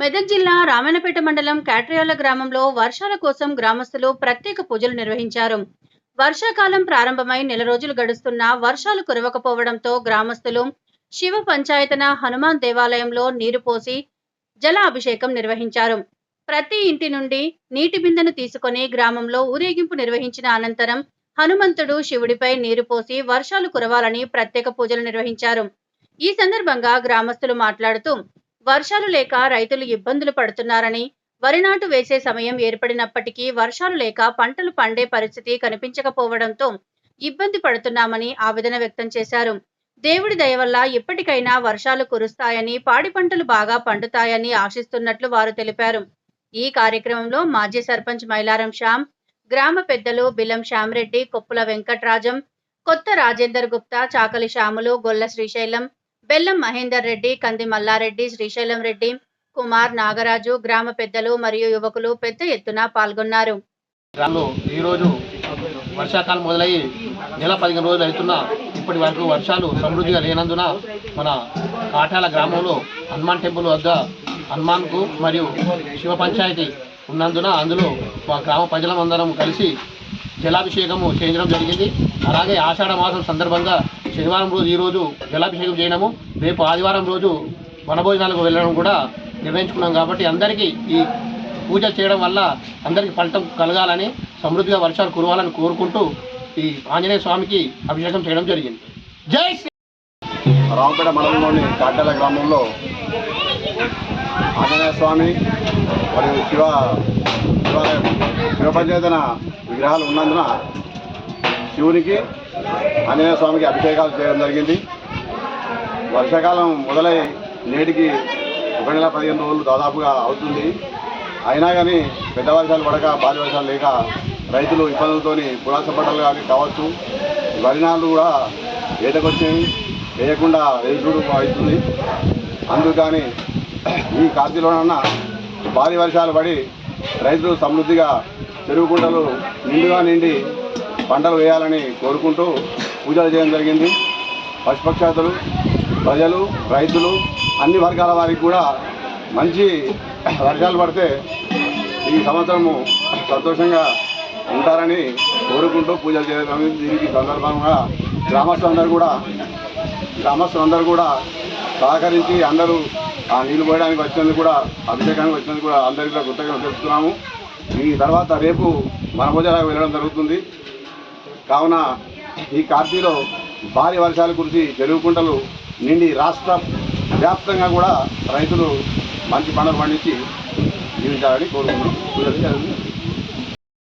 మెదక్ జిల్లా రామాయణపేట మండలం కాట్రియాల గ్రామంలో వర్షాల కోసం గ్రామస్తులు ప్రత్యేక పూజలు నిర్వహించారు. వర్షాకాలం ప్రారంభమై నెల రోజులు గడుస్తున్నా వర్షాలు కురవకపోవడంతో గ్రామస్తులు శివ పంచాయతన హనుమాన్ దేవాలయంలో నీరు పోసి జల అభిషేకం నిర్వహించారు. ప్రతి ఇంటి నుండి నీటి బిందెను తీసుకొని గ్రామంలో ఊరేగింపు నిర్వహించిన అనంతరం హనుమంతుడు శివుడిపై నీరు పోసి వర్షాలు కురవాలని ప్రత్యేక పూజలు నిర్వహించారు. ఈ సందర్భంగా గ్రామస్తులు మాట్లాడుతూ వర్షాలు లేక రైతులు ఇబ్బందులు పడుతున్నారని వరి నాటు వేసే సమయం ఏర్పడినప్పటికీ వర్షాలు లేక పంటలు పండే పరిస్థితి కనిపించకపోవడంతో ఇబ్బంది పడుతున్నామని ఆవేదన వ్యక్తం చేశారు. దేవుడి దయ వల్ల ఇప్పటికైనా వర్షాలు కురుస్తాయని పాడి పంటలు బాగా పండుతాయని ఆశిస్తున్నట్లు వారు తెలిపారు. ఈ కార్యక్రమంలో మాజీ సర్పంచ్ మైలారం శ్యామ్ గ్రామ పెద్దలు బిలం శ్యామరెడ్డి కొప్పుల వెంకట్రాజం కొత్త రాజేందర్ గుప్తా చాకలి శ్యాములు గొల్ల శ్రీశైలం బెల్లం మహేందర్ రెడ్డి కంది మల్లారెడ్డి శ్రీశైలం రెడ్డి కుమార్ నాగరాజు గ్రామ పెద్దలు మరియు యువకులు పెద్ద ఎత్తున పాల్గొన్నారు. ఈరోజు వర్షాకాలం మొదలయ్యి నెల పదిహేను రోజులు అవుతున్నా. ఇప్పటి వరకు వర్షాలు సమృద్ధిగా లేనందున మన కాటాల గ్రామంలో హనుమాన్ టెంపుల్ వద్ద హనుమాన్కు మరియు శివ పంచాయతీ ఉన్నందున అందులో మా గ్రామ ప్రజలందరం కలిసి జలాభిషేకము చేయించడం జరిగింది. అలాగే ఆషాఢ మాసం సందర్భంగా శనివారం రోజు ఈరోజు జలాభిషేకం చేయడము రేపు ఆదివారం రోజు వనభోజనాలకు వెళ్ళడం కూడా నిర్ణయించుకున్నాం కాబట్టి అందరికీ ఈ పూజ చేయడం వల్ల అందరికీ ఫలితం కలగాలని సమృద్ధిగా వర్షాలు కురవాలని కోరుకుంటూ ఈ ఆంజనేయ స్వామికి అభిషేకం చేయడం జరిగింది. జై శ్రీ రామపేట మండలంలోని కాటల గ్రామంలో ఆంజనేయ స్వామి మరియు శివ శివాలయం శివపంచేతన విగ్రహాలు ఉన్నందున శివునికి ఆంజనేయ స్వామికి అభిషేకాలు చేయడం జరిగింది. వర్షాకాలం మొదలై నేటికి ఒక నెల పదిహేను రోజులు దాదాపుగా అవుతుంది. అయినా కానీ పెద్ద వర్షాలు పడక భారీ వర్షాలు లేక రైతులు ఇబ్బందులతోని పురాస పంటలు కానీ కావచ్చు. వరినాలు కూడా ఏటకొచ్చినాయి వేయకుండా వేసుడు అవుతుంది. అందుకని ఈ కార్తీలోనన్నా భారీ వర్షాలు పడి రైతులు సమృద్ధిగా చెరువు కుంటలు నిండుగా నిండి పంటలు వేయాలని కోరుకుంటూ పూజలు చేయడం జరిగింది. పశుపక్షాతులు ప్రజలు రైతులు అన్ని వర్గాల వారికి కూడా మంచి వర్షాలు పడితే ఈ సంవత్సరము సంతోషంగా ఉంటారని కోరుకుంటూ పూజలు చేయడం దీనికి సందర్భంగా గ్రామస్తులందరూ కూడా గ్రామస్తులందరూ కూడా సహకరించి అందరూ ఆ నీళ్ళు పోయడానికి వచ్చినందుకు కూడా అభిషేకానికి వచ్చినందుకు కూడా అందరికీ కృతజ్ఞతలు తెలుపుతున్నాము. ఈ తర్వాత రేపు వనభోజనాలకు వెళ్ళడం జరుగుతుంది. కావున ఈ కార్తీలో భారీ వర్షాలు కురిసి చెరువుకుంటలు నిండి రాష్ట్ర వ్యాప్తంగా కూడా రైతులు మంచి పంటలు పండించి జీవించాలని కోరుకుంటున్నాం.